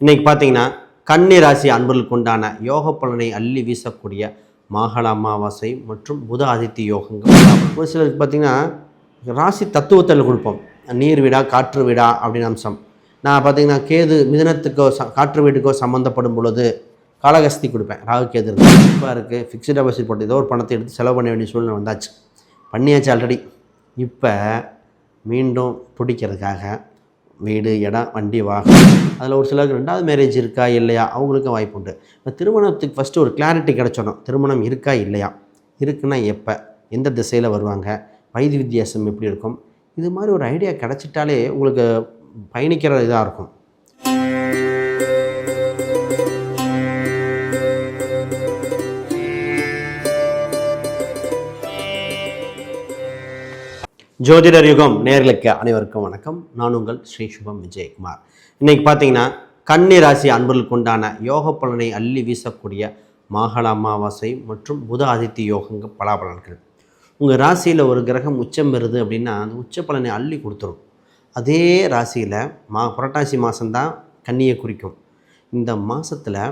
இன்றைக்கி பார்த்தீங்கன்னா கன்னி ராசி அன்பர்களுக்கு உண்டான யோக பலனை அள்ளி வீசக்கூடிய மாகல அமாவாசை மற்றும் புத ஆதித்ய யோகங்கள். ஒரு சிலருக்கு பார்த்தீங்கன்னா ராசி தத்துவத்தில் கொடுப்போம். நீர் வீடா காற்று வீடா அப்படின்னு அம்சம். நான் பார்த்தீங்கன்னா கேது மிதனத்துக்கோ ச- காற்று வீட்டுக்கோ சம்மந்தப்படும் பொழுது காலகஸ்தி கொடுப்பேன். ராகு கேது இப்போ இருக்குது ஃபிக்ஸ்டு டெபாசிட் போட்டு ஏதோ ஒரு பணத்தை எடுத்து செலவு பண்ண வேண்டிய சூழ்நிலை வந்தாச்சு. பண்ணியாச்சு ஆல்ரெடி இப்போ மீண்டும் பிடிக்கிறதுக்காக வீடு இடம் வண்டி வாகனம். அதில் ஒரு சிலருக்கு ரெண்டாவது மேரேஜ் இருக்கா இல்லையா? அவங்களுக்கும் வாய்ப்பு உண்டு. இப்போ திருமணத்துக்கு ஃபஸ்ட்டு ஒரு கிளாரிட்டி கிடச்சிடணும். திருமணம் இருக்கா இல்லையா? இருக்குன்னா எப்போ? எந்த திசையில் வருவாங்க? வயது வித்தியாசம் எப்படி இருக்கும்? இது மாதிரி ஒரு ஐடியா கிடச்சிட்டாலே உங்களுக்கு பயணிக்கிற இதாக இருக்கும். ஜோதிடர் யுகம் நேர்களுக்கு அனைவருக்கும் வணக்கம். நான் உங்கள் ஸ்ரீ சுபம் விஜயகுமார். இன்னைக்கு பார்த்தீங்கன்னா கன்னி ராசி அன்பர்களுக்கு உண்டான யோக பலனை அள்ளி வீசக்கூடிய மாகல அமாவாசை மற்றும் புத ஆதித்ய யோகங்க பலாபலன்கள். உங்கள் ராசியில் ஒரு கிரகம் உச்சம் பெறுது அப்படின்னா அந்த உச்ச பலனை அள்ளி கொடுத்துரும். அதே ராசியில் மா புரட்டாசி மாதம்தான் கன்னியை குறிக்கும். இந்த மாதத்தில்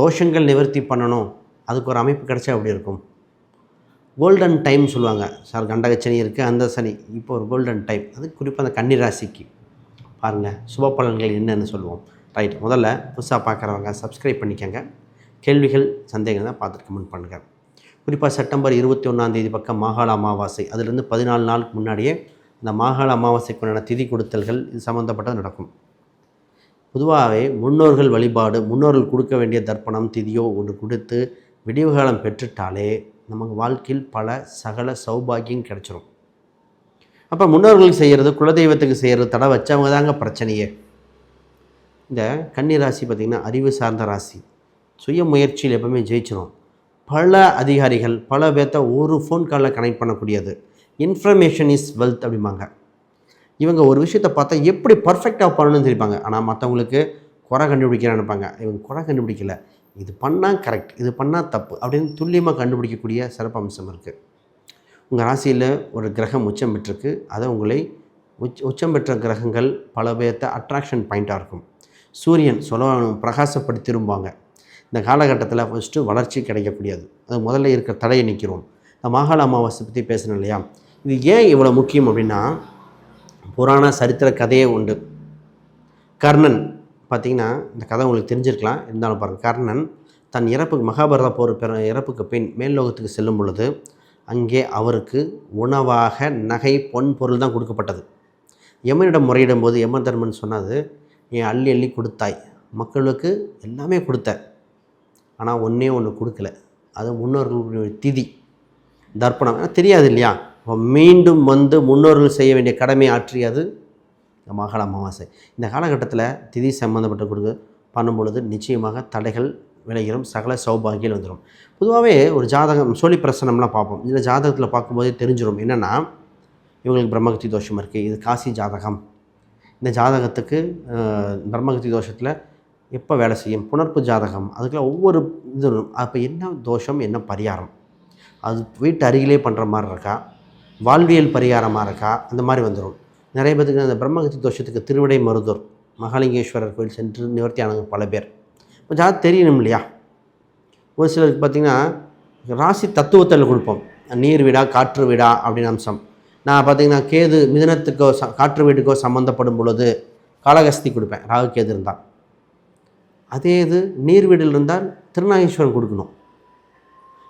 தோஷங்கள் நிவர்த்தி பண்ணணும். அதுக்கு ஒரு அமைப்பு கிடைச்சா அப்படி இருக்கும்? கோல்டன் டைம் சொல்லுவாங்க. சார் கண்டக சனி இருக்குது அந்த சனி. இப்போ ஒரு கோல்டன் டைம் அது குறிப்பாக அந்த கன்னி ராசிக்கு. பாருங்கள் சுப பலன்கள் என்னென்னு சொல்லுவோம். ரைட் முதல்ல புதுசாக பார்க்குறவங்க சப்ஸ்கிரைப் பண்ணிக்கோங்க. கேள்விகள் சந்தேகம் தான் பார்த்துட்டு கமெண்ட் பண்ணுங்கள் குறிப்பாக செப்டம்பர் இருபத்தி ஒன்றாந்தேதி பக்கம் மாகாள அமாவாசை. அதுலேருந்து பதினாலு நாளுக்கு முன்னாடியே அந்த மாகாள அமாவாசைக்குண்டான திதி கொடுத்தல்கள் இது சம்மந்தப்பட்டது நடக்கும். பொதுவாகவே முன்னோர்கள் வழிபாடு முன்னோர்கள் கொடுக்க வேண்டிய தர்ப்பணம் திதியோ ஒன்று கொடுத்து விடிவு காலம் பெற்றுட்டாலே நமக்கு வாழ்க்கையில் பல சகல சௌபாகியம் கிடச்சிரும். அப்போ முன்னோர்களுக்கு செய்கிறது குலதெய்வத்துக்கு செய்கிறது தடை வச்சவங்க தாங்க பிரச்சனையே. இந்த கன்னி ராசி பார்த்திங்கன்னா அறிவு சார்ந்த ராசி. சுய முயற்சியில் எப்பவுமே ஜெயிச்சிடும் பல அதிகாரிகள் பல பேர்த்த ஒரு ஃபோன் காலில் கனெக்ட் பண்ணக்கூடியது. இன்ஃபர்மேஷன் இஸ் வெல்த் அப்படிம்பாங்க. இவங்க ஒரு விஷயத்தை பார்த்தா எப்படி பர்ஃபெக்டாக பண்ணணும்னு தெரிப்பாங்க. ஆனால் மற்றவங்களுக்கு குறை கண்டுபிடிக்கிறான்னு நினைப்பாங்க. இவங்க குறை கண்டுபிடிக்கல. இது பண்ணால் கரெக்ட் இது பண்ணால் தப்பு அப்படின்னு துல்லியமாக கண்டுபிடிக்கக்கூடிய சிறப்பு அம்சம் இருக்குது உங்கள் ராசியில் ஒரு கிரகம் உச்சம் பெற்றிருக்கு. அதை உங்களை உச்ச உச்சம் பெற்ற கிரகங்கள் பல பேர்த்த அட்ராக்ஷன் பாயிண்ட்டாக இருக்கும். சூரியன் சொல்ல பிரகாசப்படுத்திரும்பாங்க இந்த காலகட்டத்தில் ஃபஸ்ட்டு வளர்ச்சி கிடைக்கக்கூடியது. அது முதல்ல இருக்கிற தடையை நிற்கிறோம் இந்த மாகாள அமாவாசை பற்றி பேசணும் இல்லையா? இது ஏன் இவ்வளோ முக்கியம் அப்படின்னா புராண சரித்திர கதையே உண்டு. கர்ணன் பார்த்தீங்கன்னா இந்த கதை உங்களுக்கு தெரிஞ்சிருக்கலாம். இருந்தாலும் பாருங்கள் கர்ணன் தன் இறப்புக்கு மகாபாரத போர் பிற இறப்புக்கு பின் மேல்லோகத்துக்கு செல்லும் பொழுது அங்கே அவருக்கு உணவாக நகை பொன் பொருள் தான் கொடுக்கப்பட்டது. யமனிடம் முறையிடும் போது யம தர்மன் சொன்னது நீ அள்ளி அள்ளி கொடுத்தாய். மக்களுக்கு எல்லாமே கொடுத்த. ஆனால் ஒன்றே ஒன்று கொடுக்கல. அது முன்னோர்களுடைய திதி. தர்ப்பணம். தெரியாது இல்லையா? மீண்டும் வந்து முன்னோர்கள் செய்ய வேண்டிய கடமை ஆற்றியது அது மகால அமாவாசை. இந்த காலகட்டத்தில் திதி சம்மந்தப்பட்ட கொடுக்க பண்ணும் பொழுது நிச்சயமாக தடைகள் விளைகிறோம். சகல சௌபாகியில் வந்துடும் பொதுவாகவே ஒரு ஜாதகம் சோழி பிரசனம்லாம் பார்ப்போம். இந்த ஜாதகத்தில் பார்க்கும்போதே தெரிஞ்சிடும் என்னென்னா இவங்களுக்கு பிரம்மகத்தி தோஷம் இருக்குது இது காசி ஜாதகம். இந்த ஜாதகத்துக்கு பிரம்மகத்தி தோஷத்தில் எப்போ வேலை செய்யும்? புணர்ப்பு ஜாதகம். அதுக்கெல்லாம் ஒவ்வொரு இது அப்போ என்ன தோஷம்? என்ன பரிகாரம்? அது வீட்டு அருகிலே பண்ணுற மாதிரி இருக்கா? வாழ்வியல் பரிகாரமாக இருக்கா? அந்த மாதிரி வந்துடும் நிறைய பேருக்கு அந்த பிரம்மகத்தி தோஷத்துக்கு திருவிடை மருதூர். மகாலிங்கேஸ்வரர் கோயில் சென்று நிவர்த்தி ஆனவங்க பல பேர். இப்போ ஜாத் தெரியணும் இல்லையா? ஒரு சிலருக்கு பார்த்திங்கன்னா ராசி தத்துவத்தில் கொடுப்போம். நீர் வீடா காற்று வீடா அப்படின்னு அம்சம். நான் பார்த்திங்கன்னா கேது மிதனத்துக்கோ ச காற்று வீட்டுக்கோ சம்மந்தப்படும் பொழுது காலகஸ்தி கொடுப்பேன். ராகு கேது இருந்தால். அதே இது நீர் வீடில் இருந்தால் திருநாகேஸ்வரன் கொடுக்கணும்.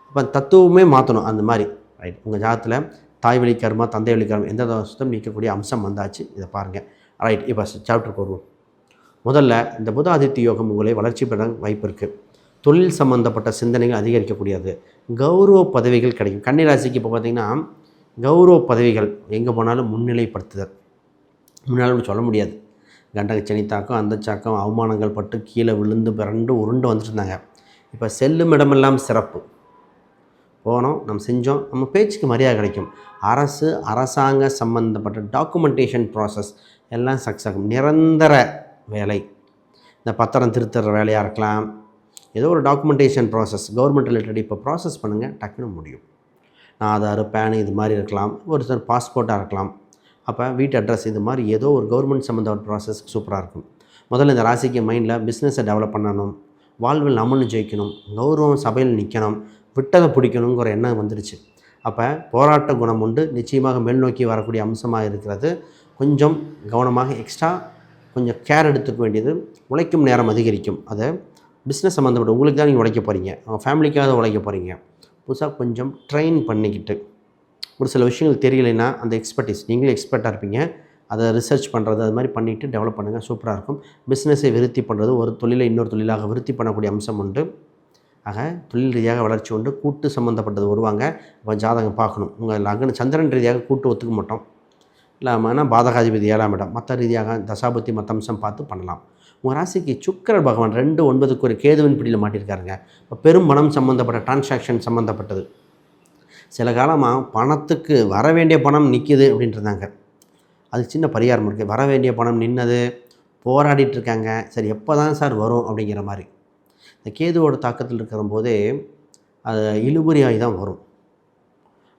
அப்போ தத்துவமே மாற்றணும் அந்த மாதிரி. ரைட் உங்கள் ஜாதத்தில் தாய் வழி கர்மா தந்தை வழி கர்மா எந்த சுத்தம் நீக்கக்கூடிய அம்சம் வந்தாச்சு. இதை பாருங்கள் ரைட் இப்போ சாப்டருக்கு வருவோம். முதல்ல இந்த புத ஆதித்ய யோகம் உங்களை வளர்ச்சி பெற வாய்ப்பு இருக்குது தொழில் சம்மந்தப்பட்ட சிந்தனைகள் அதிகரிக்கக்கூடியது. கௌரவ பதவிகள் கிடைக்கும். கன்னிராசிக்கு இப்போ பார்த்தீங்கன்னா கௌரவ பதவிகள் எங்கே போனாலும் முன்னிலைப்படுத்துதல். முன்னாலும் சொல்ல முடியாது. கண்டக சனி தாக்கம் அந்த சாக்கம் அவமானங்கள் பட்டு கீழே விழுந்து பிறண்டு உருண்டு வந்துட்டு இருந்தாங்க. இப்போ செல்லும் இடமெல்லாம் சிறப்பு. போனோம் நம்ம செஞ்சோம். நம்ம பேச்சுக்கு மரியாதை கிடைக்கும். அரசு அரசாங்க சம்மந்தப்பட்ட டாக்குமெண்டேஷன் ப்ராசஸ் எல்லாம் சக்ஸஸ் ஆகும் நிரந்தர வேலை. இந்த பத்திரம் திருத்துற வேலையாக இருக்கலாம். ஏதோ ஒரு டாக்குமெண்டேஷன் ப்ராசஸ் கவர்மெண்ட் ரிலேட்டட் இப்போ ப்ராசஸ் பண்ணுங்கள் டக்குன்னு முடியும். நான் ஆதார் பேன் இது மாதிரி இருக்கலாம். ஒரு சில பாஸ்போர்ட்டாக இருக்கலாம். அப்போ வீட்டு அட்ரஸ் இது மாதிரி ஏதோ ஒரு கவர்மெண்ட் சம்மந்தப்பட்ட ப்ராசஸ் சூப்பராக இருக்கும். முதல்ல இந்த ராசிக்கு மைண்டில் பிஸ்னஸை டெவலப் பண்ணணும். வாழ்வில் நம்மளும் ஜெயிக்கணும். கௌரவம் சபையில் நிற்கணும் விட்டதை பிடிக்கணுங்கிற எண்ணம் வந்துடுச்சு. அப்போ போராட்ட குணம் உண்டு. நிச்சயமாக மேல் நோக்கி வரக்கூடிய அம்சமாக இருக்கிறது. கொஞ்சம் கவனமாக எக்ஸ்ட்ரா கொஞ்சம் கேர் எடுத்துக்க வேண்டியது. உழைக்கும் நேரம் அதிகரிக்கும். அதை பிஸ்னஸ் சம்மந்தப்பட்ட உங்களுக்கு தான் நீங்கள் உழைக்க போகிறீங்க அவங்க ஃபேமிலிக்காக உழைக்க போகிறீங்க புதுசாக கொஞ்சம் ட்ரெயின் பண்ணிக்கிட்டு ஒரு சில விஷயங்கள் தெரியலைன்னா அந்த எக்ஸ்பர்டிஸ் நீங்களே எக்ஸ்பர்ட்டாக இருப்பீங்க. அதை ரிசர்ச் பண்ணுறது அது மாதிரி பண்ணிவிட்டு டெவலப் பண்ணுங்கள் சூப்பராக இருக்கும். பிஸ்னஸை விருத்தி பண்ணுறது ஒரு தொழிலை இன்னொரு தொழிலாக விருத்தி பண்ணக்கூடிய அம்சம் உண்டு. ஆக தொழில் ரீதியாக வளர்ச்சி உண்டு. கூட்டு சம்மந்தப்பட்டது வருவாங்க. இப்போ ஜாதகம் பார்க்கணும். உங்கள் லக்ன சந்திரன் ரீதியாக கூட்டு ஒத்துக்க மாட்டோம். இல்லாமல்னா பாதகாதிபதி ஏழாம் இடம். மற்ற ரீதியாக தசாபத்தி மற்ற அம்சம் பார்த்து பண்ணலாம். உங்கள் ராசிக்கு சுக்கர பகவான் ரெண்டு ஒன்பதுக்கு ஒரு கேதுவின் பிடியில் மாட்டியிருக்காருங்க இப்போ பெரும் பணம் சம்மந்தப்பட்ட டிரான்சாக்ஷன் சம்மந்தப்பட்டது சில காலமாக பணத்துக்கு வர வேண்டிய பணம் நிற்கிது அப்படின்ட்டுருந்தாங்க அது சின்ன பரிகாரம் இருக்குது வர வேண்டிய பணம் நின்னது. போராடிட்டு இருக்காங்க. சரி எப்போ தான் சார் வரும் அப்படிங்கிற மாதிரி. இந்த கேதுவோட தாக்கத்தில் இருக்கிற போதே அது இழுபறியாகி தான் வரும்.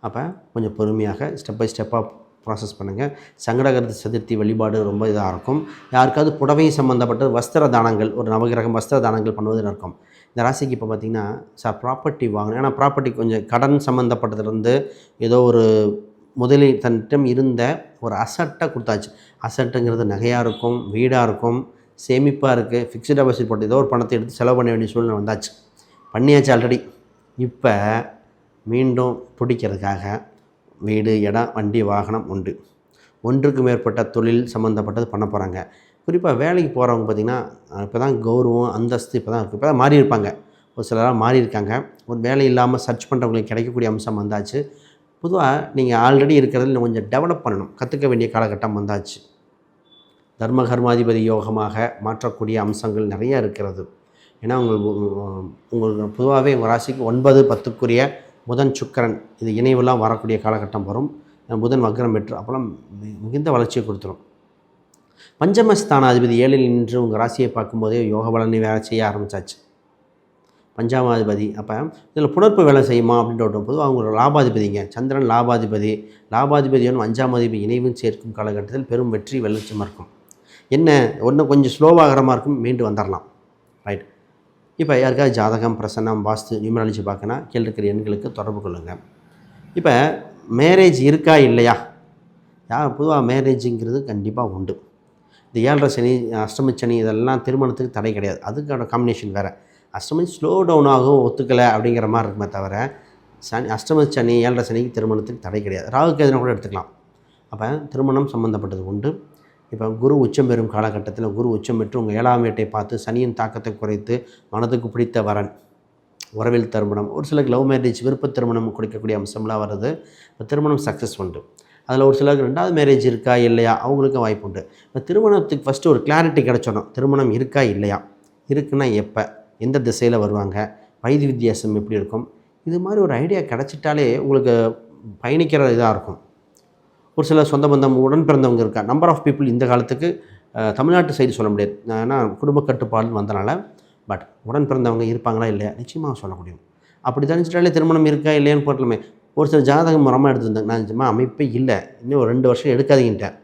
அப்போ கொஞ்சம் பொறுமையாக ஸ்டெப் பை ஸ்டெப்பாக ப்ராசஸ் பண்ணுங்கள் சங்கடகரத்து சதுர்த்தி வழிபாடு ரொம்ப இதாக இருக்கும். யாருக்காவது புடவை சம்மந்தப்பட்ட வஸ்திர தானங்கள் ஒரு நவகிரகம் வஸ்திர தானங்கள் பண்ணுவதில் இருக்கும் இந்த ராசிக்கு இப்போ பார்த்திங்கன்னா சார் ப்ராப்பர்ட்டி வாங்கணும். ஏன்னா ப்ராப்பர்ட்டி கொஞ்சம் கடன் சம்மந்தப்பட்டதுலேருந்து ஏதோ ஒரு முதலில் தன்னிடம் இருந்த ஒரு அசட்டை கொடுத்தாச்சு. அசட்டுங்கிறது நகையாக இருக்கும் வீடாக இருக்கும் சேமிப்பாக இருக்குது ஃபிக்ஸ்டு டெபாசிட் போட்டு ஏதோ ஒரு பணத்தை எடுத்து செலவு பண்ண வேண்டிய சூழ்நிலை வந்தாச்சு. பண்ணியாச்சு ஆல்ரெடி இப்போ மீண்டும் பிடிக்கிறதுக்காக வீடு இடம் வண்டி வாகனம் உண்டு. ஒன்றுக்கு மேற்பட்ட தொழில் சம்மந்தப்பட்டது பண்ண போகிறாங்க குறிப்பாக வேலைக்கு போகிறவங்க பார்த்திங்கன்னா இப்போ தான் கௌரவம் அந்தஸ்து இப்போ தான் இப்போ தான் மாறி இருப்பாங்க. ஒரு சிலராக மாறி இருக்காங்க. ஒரு வேலை இல்லாமல் சர்ச் பண்ணுறவங்களுக்கு கிடைக்கக்கூடிய அம்சம் வந்தாச்சு. பொதுவாக நீங்கள் ஆல்ரெடி இருக்கிறதில் கொஞ்சம் டெவலப் பண்ணணும். கற்றுக்க வேண்டிய காலகட்டம் வந்தாச்சு. தர்ம கர்மாதிபதி யோகமாக மாற்றக்கூடிய அம்சங்கள் நிறைய இருக்கிறது. ஏன்னா உங்கள் உங்களுக்கு பொதுவாகவே உங்கள் ராசிக்கு ஒன்பது பத்துக்குரிய புதன் சுக்கரன் இது இணைவெல்லாம் வரக்கூடிய காலகட்டம் வரும். புதன் வக்ரம் பெற்று அப்போலாம் மிகுந்த வளர்ச்சியை கொடுத்துரும். பஞ்சமஸ்தானாதிபதி ஏழில் நின்று உங்கள் ராசியை பார்க்கும்போதே யோக பலனை வேலை செய்ய ஆரம்பித்தாச்சு பஞ்சாமாதிபதி அப்போ இதில் புணர்ப்பு வேலை செய்யுமா அப்படின்ற பொதுவாக அவங்க லாபாதிபதிங்க சந்திரன் லாபாதிபதி லாபாதிபதியோடு பஞ்சாமாதிபதி இணைவும் சேர்க்கும் காலகட்டத்தில் பெரும் வெற்றி வெள்ளச்சமாக இருக்கும். என்ன ஒன்று கொஞ்சம் ஸ்லோவாகிற மாதிரி இருக்கும் மீண்டு வந்துடலாம் ரைட் இப்போ யாருக்காவது ஜாதகம் பிரசன்னம் வாஸ்து நியூமராலஜி பார்க்கனா கீழே இருக்கிற எண்களுக்கு தொடர்பு கொள்ளுங்கள் இப்போ மேரேஜ் இருக்கா இல்லையா? யார் பொதுவாக மேரேஜுங்கிறது கண்டிப்பாக உண்டு. இந்த ஏழரை சனி அஷ்டமி சனி இதெல்லாம் திருமணத்துக்கு தடை கிடையாது. அதுக்கான காம்பினேஷன் வேறு. அஷ்டமி ஸ்லோ டவுன் ஆகும் ஒத்துக்கலை அப்படிங்கிற மாதிரி இருக்குமே தவிர சனி அஷ்டம சனி ஏழரை சனிக்கு திருமணத்துக்கு தடை கிடையாது. ராகு எதுனா கூட எடுத்துக்கலாம். அப்போ திருமணம் சம்மந்தப்பட்டது உண்டு. இப்போ குரு உச்சம் பெறும் காலகட்டத்தில் குரு உச்சம் பெற்று உங்கள் ஏழாம் வீட்டை பார்த்து சனியின் தாக்கத்தை குறைத்து மனதுக்கு பிடித்த வரன் உறவில் திருமணம் ஒரு சிலருக்கு லவ் மேரேஜ் விருப்ப திருமணம் கொடுக்கக்கூடிய அம்சம்லாம் வருது இப்போ திருமணம் சக்ஸஸ் உண்டு. அதில் ஒரு சிலருக்கு ரெண்டாவது மேரேஜ் இருக்கா இல்லையா? அவங்களுக்கும் வாய்ப்பு உண்டு. இப்போ திருமணத்துக்கு ஃபஸ்ட்டு ஒரு கிளாரிட்டி கிடச்சிடணும். திருமணம் இருக்கா இல்லையா? இருக்குன்னா எப்போ? எந்த திசையில் வருவாங்க? வயது வித்தியாசம் எப்படி இருக்கும்? இது மாதிரி ஒரு ஐடியா கிடச்சிட்டாலே உங்களுக்கு பயணிக்கிற இதாக இருக்கும். ஒரு சில சொந்த பந்தம் உடன் பிறந்தவங்க இருக்கா நம்பர் ஆஃப் பீப்புள் இந்த காலத்துக்கு தமிழ்நாட்டு சைடு சொல்ல முடியாது. ஏன்னா குடும்ப கட்டுப்பாடுன்னு வந்தனால பட் உடன் பிறந்தவங்க இருப்பாங்களா இல்லையா? நிச்சயமாக சொல்ல முடியும். அப்படி தெரிஞ்சிட்டாலே திருமணம் இருக்கா இல்லையான்னு போட்டலுமே ஒரு சில ஜாதகம் மரமாக எடுத்துருந்தாங்க நான் நிஜமாக அமைப்பே இல்லை. இன்னும் ஒரு ரெண்டு வருஷம் எடுக்காதீங்கிட்டேன்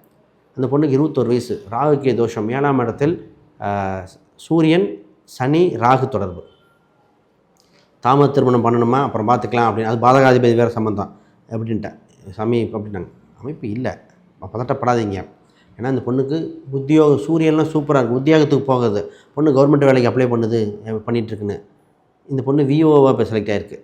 அந்த பொண்ணுக்கு இருபத்தொரு வயசு. ராகுக்கே தோஷம். ஏழாம் இடத்தில் சூரியன் சனி ராகு தொடர்பு. தாமத திருமணம் பண்ணணுமா? அப்புறம் பார்த்துக்கலாம் அப்படின்னு. அது பாதகாதிபதி வேறு சம்மந்தம் அப்படின்ட்டேன். சாமி அப்படின்னாங்க. அமைப்பு இல்லை. பதட்டப்படாதீங்க ஏன்னா இந்த பொண்ணுக்கு உத்தியோக சூரியன்லாம் சூப்பராக இருக்குது உத்தியோகத்துக்கு போகுது. பொண்ணு கவர்மெண்ட் வேலைக்கு அப்ளை பண்ணுது பண்ணிகிட்ருக்குன்னு இந்த பொண்ணு விஓவாக இப்போ செலக்ட் ஆகிருக்கு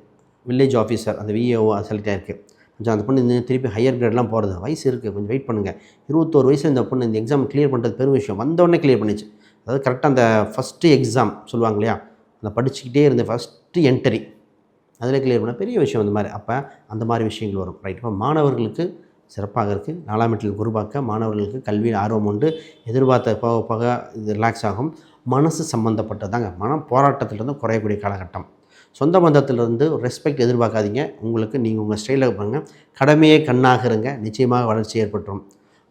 வில்லேஜ் ஆஃபீஸர் அந்த விஓவாக செலக்ட் ஆகிருக்கு கொஞ்சம் அந்த பொண்ணு இந்த திருப்பி ஹையர் கிரேட்லாம் போகிறது வயசு இருக்குது கொஞ்சம் வெயிட் பண்ணுங்கள் இருபத்தோரு வயசில் இந்த பொண்ணு இந்த எக்ஸாம் கிளியர் பண்ணுறது பெரும் விஷயம். வந்தோடனே கிளியர் பண்ணிச்சு. அதாவது கரெக்டாக அந்த ஃபஸ்ட்டு எக்ஸாம் சொல்லுவாங்க இல்லையா? அந்த படிச்சுக்கிட்டே இருந்த ஃபஸ்ட்டு என்ட்ரி அதில் கிளியர் பண்ண பெரிய விஷயம் அந்த மாதிரி. அப்போ அந்த மாதிரி விஷயங்கள் வரும். ரைட் இப்போ மாணவர்களுக்கு சிறப்பாக இருக்குது நாலாம் வீட்டில் குருபாக்க மாணவர்களுக்கு கல்வியில் ஆர்வம் உண்டு. எதிர்பார்த்த போக போக இது ரிலாக்ஸ் ஆகும். மனசு சம்மந்தப்பட்டதாங்க மனம் போராட்டத்திலிருந்து குறையக்கூடிய காலகட்டம். சொந்த பந்தத்திலிருந்து ரெஸ்பெக்ட் எதிர்பார்க்காதீங்க. உங்களுக்கு நீங்கள் உங்கள் ஸ்டைலில் பண்ணுங்கள் கடமையே கண்ணாக இருங்க நிச்சயமாக வளர்ச்சி ஏற்பட்டுரும்.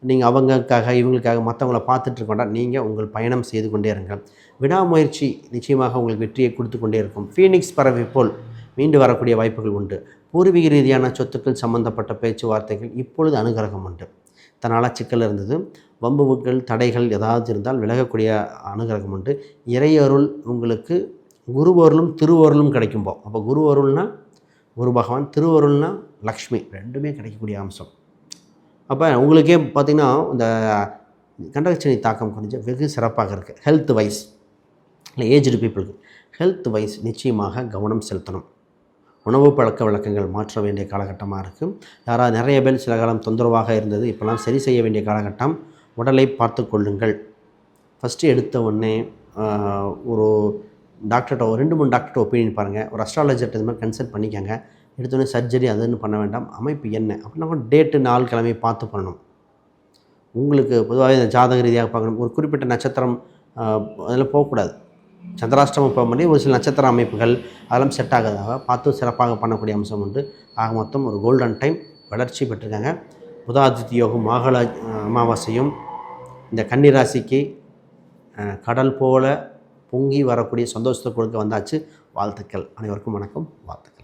நீங்கள் அவங்களுக்காக இவங்களுக்காக மற்றவங்கள பார்த்துட்டு நீங்கள் உங்கள் பயணம் செய்து கொண்டே இருங்க விடாமுயற்சி நிச்சயமாக உங்களுக்கு வெற்றியை கொடுத்து கொண்டே இருக்கும். ஃபீனிக்ஸ் பறவை போல் மீண்டு வரக்கூடிய வாய்ப்புகள் உண்டு. பூர்வீக ரீதியான சொத்துக்கள் சம்பந்தப்பட்ட பேச்சுவார்த்தைகள் இப்பொழுது அனுகிரகம் உண்டு. தன்னால் சிக்கல் இருந்தது வம்புகள் தடைகள் ஏதாவது இருந்தால் விலகக்கூடிய அனுகிரகம் உண்டு. இறையருள் உங்களுக்கு குருவருளும் திருவருளும் கிடைக்கும்போ அப்போ குருவருள்னால் குரு பகவான் திருவருள்னா லக்ஷ்மி ரெண்டுமே கிடைக்கக்கூடிய அம்சம். அப்போ உங்களுக்கே பார்த்திங்கன்னா இந்த கண்டகச்சனி தாக்கம் கொஞ்சம் வெகு சிறப்பாக இருக்குது ஹெல்த் வைஸ் இல்லை ஏஜ்டு பீப்புளுக்கு ஹெல்த் வைஸ் நிச்சயமாக கவனம் செலுத்தணும். உணவு பழக்க வழக்கங்கள் மாற்ற வேண்டிய காலகட்டமாக இருக்குது யாராவது நிறைய பேர் சில காலம் தொந்தரவாக இருந்தது. இப்போலாம் சரி செய்ய வேண்டிய காலகட்டம். உடலை பார்த்து கொள்ளுங்கள். ஃபஸ்ட்டு எடுத்த உடனே ஒரு டாக்டர்கிட்ட ஒரு ரெண்டு மூணு டாக்டர்கிட்ட ஒப்பீனியன் பாருங்கள் ஒரு அஸ்ட்ராலஜர்கிட்ட இது மாதிரி கன்சல்ட் பண்ணிக்கோங்க. எடுத்தோடனே சர்ஜரி அதுன்னு பண்ண வேண்டாம். அமைப்பு என்ன? அப்படின்னா டேட்டு நாள் கிழமை பார்த்து பண்ணணும். உங்களுக்கு பொதுவாகவே இந்த ஜாதக ரீதியாக பார்க்கணும். ஒரு குறிப்பிட்ட நட்சத்திரம் அதில் போகக்கூடாது. சந்திராஷ்டமம் பண்ணி ஒரு சில நட்சத்திர அமைப்புகள் அதெல்லாம் செட் ஆகாதாக பார்த்து சிறப்பாக பண்ணக்கூடிய அம்சம் உண்டு. ஆக மொத்தம் ஒரு கோல்டன் டைம் வளர்ச்சி பெற்றிருக்காங்க. புதாதித்ய யோகம் மாகள அமாவாசையும் இந்த கன்னிராசிக்கு கடல் போல பொங்கி வரக்கூடிய சந்தோஷத்தை கொடுக்க வந்தாச்சு. வாழ்த்துக்கள். அனைவருக்கும் வணக்கம். வாழ்த்துக்கள்.